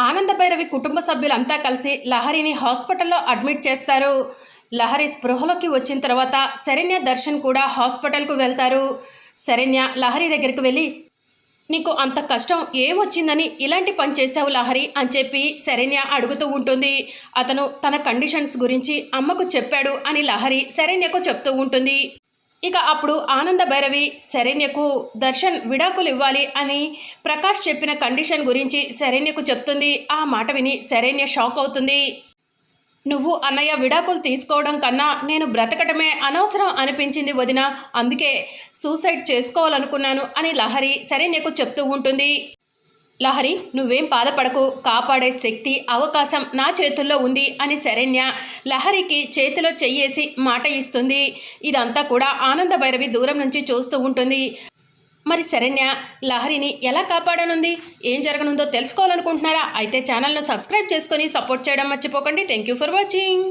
ఆనందభైరవి కుటుంబ సభ్యులంతా కలిసి లహరిని హాస్పిటల్లో అడ్మిట్ చేస్తారు. లహరి స్పృహలోకి వచ్చిన తర్వాత శరణ్య దర్శన్ కూడా హాస్పిటల్కు వెళ్తారు. శరణ్య లహరి దగ్గరికి వెళ్ళి నీకు అంత కష్టం ఏమొచ్చిందని ఇలాంటి పని చేశావు లహరి అని చెప్పి శరణ్య అడుగుతూ ఉంటుంది. అతను తన కండిషన్స్ గురించి అమ్మకు చెప్పాడు అని లహరి శరణ్యకు చెప్తూ ఉంటుంది. ఇక అప్పుడు ఆనంద భైరవి శరణ్యకు దర్శన్ విడాకులు ఇవ్వాలి అని ప్రకాష్ చెప్పిన కండిషన్ గురించి శరణ్యకు చెప్తుంది. ఆ మాట విని శరణ్య షాక్ అవుతుంది. నువ్వు అన్నయ్య విడాకులు తీసుకోవడం కన్నా నేను బ్రతకటమే అనవసరం అనిపించింది వదిన. అందుకే సూసైడ్ చేసుకోవాలనుకున్నాను అని లహరి శరణ్యకు చెప్తూ ఉంటుంది. లహరి నువ్వేం బాధపడకు. కాపాడే శక్తి అవకాశం నా చేతుల్లో ఉంది అని శరణ్య లహరికి చేతిలో చెయ్యేసి మాట ఇస్తుంది. ఇదంతా కూడా ఆనంద భైరవి దూరం నుంచి చూస్తూ ఉంటుంది. మరి శరణ్య లహరిని ఎలా కాపాడనుంది? ఏం జరగనుందో తెలుసుకోవాలనుకుంటున్నారా? అయితే ఛానల్ను సబ్స్క్రైబ్ చేసుకొని సపోర్ట్ చేయడం మర్చిపోకండి. Thank you for watching.